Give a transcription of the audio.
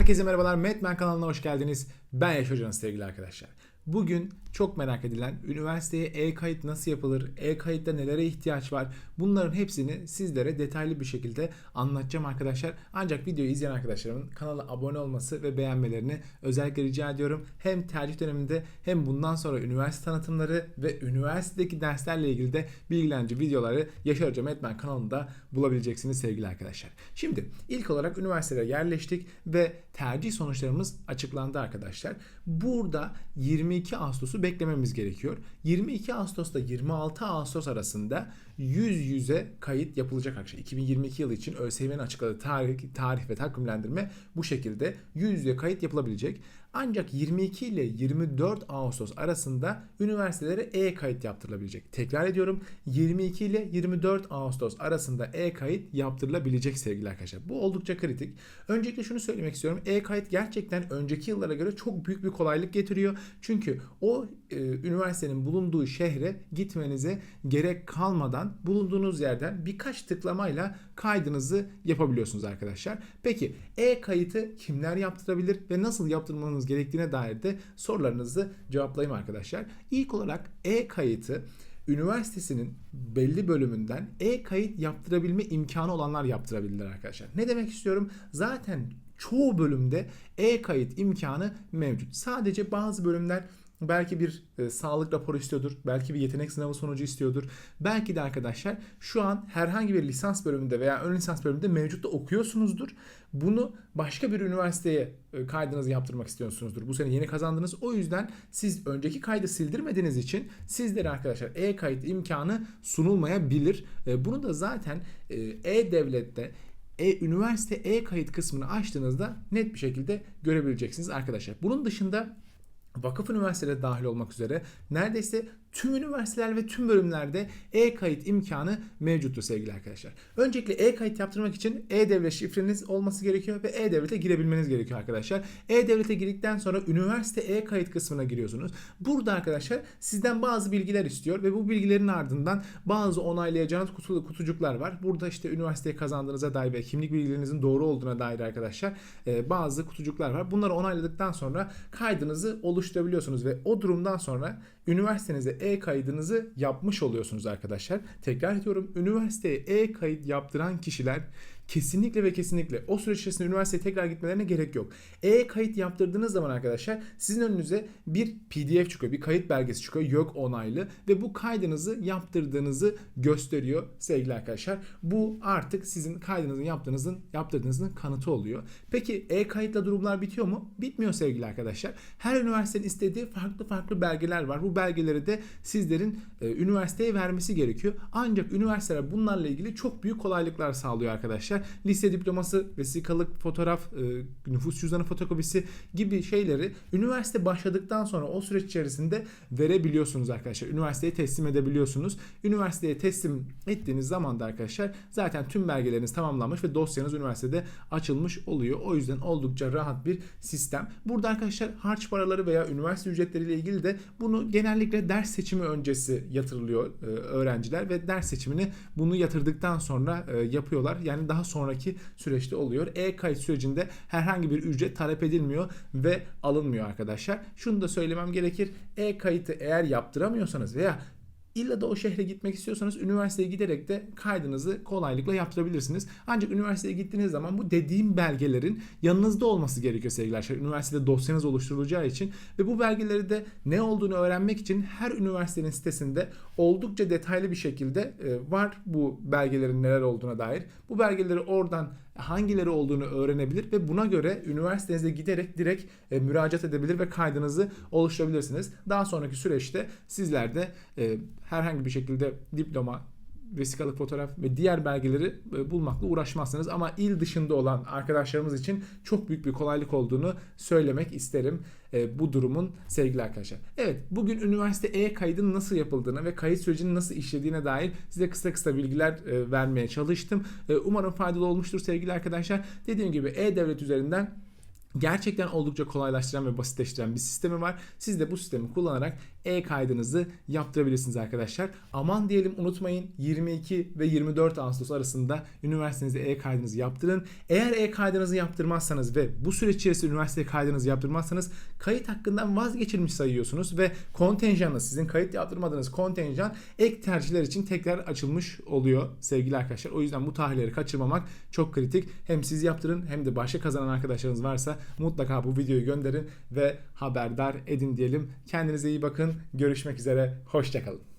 Herkese merhabalar. Metmen kanalına hoş geldiniz. Ben Yaş Hoca'nız sevgili arkadaşlar. Bugün çok merak edilen üniversiteye e-kayıt nasıl yapılır, e-kayıtta nelere ihtiyaç var bunların hepsini sizlere detaylı bir şekilde anlatacağım arkadaşlar. Ancak videoyu izleyen arkadaşlarımın kanala abone olması ve beğenmelerini özellikle rica ediyorum. Hem tercih döneminde hem bundan sonra üniversite tanıtımları ve üniversitedeki derslerle ilgili de bilgilendirici videoları Yaşar Hoca Metmen kanalında bulabileceksiniz sevgili arkadaşlar. Şimdi ilk olarak üniversiteye yerleştik ve tercih sonuçlarımız açıklandı arkadaşlar. Burada 22 Ağustos'u beklememiz gerekiyor. 22 Ağustos'ta 26 Ağustos arasında yüz yüze kayıt yapılacak arkadaşlar. 2022 yılı için ÖSYM'nin açıkladığı tarih, tarih ve takvimlendirme bu şekilde yüz yüze kayıt yapılabilecek. Ancak 22 ile 24 Ağustos arasında üniversitelere e-kayıt yaptırılabilecek. Tekrar ediyorum 22 ile 24 Ağustos arasında e-kayıt yaptırılabilecek sevgili arkadaşlar. Bu oldukça kritik. Öncelikle şunu söylemek istiyorum. E-kayıt gerçekten önceki yıllara göre çok büyük bir kolaylık getiriyor. Çünkü o e, üniversitenin bulunduğu şehre gitmenize gerek kalmadan bulunduğunuz yerden birkaç tıklamayla kaydınızı yapabiliyorsunuz arkadaşlar. Peki e-kayıtı kimler yaptırabilir ve nasıl yaptırmanız gerektiğine dair de sorularınızı cevaplayayım arkadaşlar. İlk olarak e-kayıtı üniversitesinin belli bölümünden e-kayıt yaptırabilme imkanı olanlar yaptırabilirler arkadaşlar. Ne demek istiyorum? Zaten çoğu bölümde e-kayıt imkanı mevcut. Sadece bazı bölümler Belki bir e, sağlık raporu istiyordur. Belki bir yetenek sınavı sonucu istiyordur. Belki de arkadaşlar şu an herhangi bir lisans bölümünde veya ön lisans bölümünde mevcut da okuyorsunuzdur. Bunu başka bir üniversiteye e, kaydınızı yaptırmak istiyorsunuzdur. Bu sene yeni kazandınız. O yüzden siz önceki kaydı sildirmediğiniz için sizlere arkadaşlar e-kayıt imkanı sunulmayabilir. E, bunu da zaten e, e-devlette e, üniversite e-kayıt kısmını açtığınızda net bir şekilde görebileceksiniz arkadaşlar. Bunun dışında vakıf üniversiteleri dahil olmak üzere neredeyse tüm üniversiteler ve tüm bölümlerde e-kayıt imkanı mevcuttur sevgili arkadaşlar. Öncelikle e-kayıt yaptırmak için e-devlet şifreniz olması gerekiyor ve e-devlete girebilmeniz gerekiyor arkadaşlar. E-devlete girdikten sonra üniversite e-kayıt kısmına giriyorsunuz. Burada arkadaşlar sizden bazı bilgiler istiyor ve bu bilgilerin ardından bazı onaylayacağınız kutu, kutucuklar var. Burada işte üniversiteye kazandığınıza dair ve kimlik bilgilerinizin doğru olduğuna dair arkadaşlar e, bazı kutucuklar var. Bunları onayladıktan sonra kaydınızı oluşturabiliyorsunuz ve o durumdan sonra üniversitenize e-kaydınızı yapmış oluyorsunuz arkadaşlar. Tekrar ediyorum üniversiteye e-kayıt yaptıran kişiler kesinlikle ve kesinlikle o süreç içerisinde üniversiteye tekrar gitmelerine gerek yok. E-kayıt yaptırdığınız zaman arkadaşlar sizin önünüze bir PDF çıkıyor. Bir kayıt belgesi çıkıyor. Yok onaylı ve bu kaydınızı yaptırdığınızı gösteriyor sevgili arkadaşlar. Bu artık sizin kaydınızın yaptığınızın yaptırdığınızın kanıtı oluyor. Peki e-kayıtla durumlar bitiyor mu? Bitmiyor sevgili arkadaşlar. Her üniversitenin istediği farklı farklı belgeler var. Bu belgeleri de sizlerin e, üniversiteye vermesi gerekiyor. Ancak üniversiteler bunlarla ilgili çok büyük kolaylıklar sağlıyor arkadaşlar lise diploması, vesikalık, fotoğraf, e, nüfus cüzdanı fotokopisi gibi şeyleri üniversite başladıktan sonra o süreç içerisinde verebiliyorsunuz arkadaşlar. Üniversiteye teslim edebiliyorsunuz. Üniversiteye teslim ettiğiniz zaman da arkadaşlar zaten tüm belgeleriniz tamamlanmış ve dosyanız üniversitede açılmış oluyor. O yüzden oldukça rahat bir sistem. Burada arkadaşlar harç paraları veya üniversite ücretleriyle ilgili de bunu genellikle ders seçimi öncesi yatırılıyor e, öğrenciler ve ders seçimini bunu yatırdıktan sonra e, yapıyorlar. Yani daha sonraki süreçte oluyor. E-kayıt sürecinde herhangi bir ücret talep edilmiyor ve alınmıyor arkadaşlar. Şunu da söylemem gerekir. E-kayıtı eğer yaptıramıyorsanız veya İlla da o şehre gitmek istiyorsanız üniversiteye giderek de kaydınızı kolaylıkla yaptırabilirsiniz. Ancak üniversiteye gittiğiniz zaman bu dediğim belgelerin yanınızda olması gerekiyor sevgili arkadaşlar. Üniversitede dosyanız oluşturulacağı için ve bu belgeleri de ne olduğunu öğrenmek için her üniversitenin sitesinde oldukça detaylı bir şekilde e, var bu belgelerin neler olduğuna dair. Bu belgeleri oradan hangileri olduğunu öğrenebilir ve buna göre üniversitenize giderek direkt e, müracaat edebilir ve kaydınızı oluşturabilirsiniz. Daha sonraki süreçte sizler de e, herhangi bir şekilde diploma, vesikalık fotoğraf ve diğer belgeleri e, bulmakla uğraşmazsınız. Ama il dışında olan arkadaşlarımız için çok büyük bir kolaylık olduğunu söylemek isterim e, bu durumun sevgili arkadaşlar. Evet bugün üniversite e-kaydın nasıl yapıldığını ve kayıt sürecinin nasıl işlediğine dair size kısa kısa bilgiler e, vermeye çalıştım. umarım faydalı olmuştur sevgili arkadaşlar. Dediğim gibi e-devlet üzerinden Gerçekten oldukça kolaylaştıran ve basitleştiren bir sistemi var. Siz de bu sistemi kullanarak e-kaydınızı yaptırabilirsiniz arkadaşlar. Aman diyelim unutmayın 22 ve 24 Ağustos arasında üniversitenizde e-kaydınızı yaptırın. Eğer e-kaydınızı yaptırmazsanız ve bu süreç içerisinde üniversite kaydınızı yaptırmazsanız kayıt hakkından vazgeçilmiş sayıyorsunuz ve kontenjanınız sizin kayıt yaptırmadığınız kontenjan ek tercihler için tekrar açılmış oluyor sevgili arkadaşlar. O yüzden bu tarihleri kaçırmamak çok kritik. Hem siz yaptırın hem de başka kazanan arkadaşlarınız varsa mutlaka bu videoyu gönderin ve haberdar edin diyelim. Kendinize iyi bakın. Görüşmek üzere. Hoşçakalın.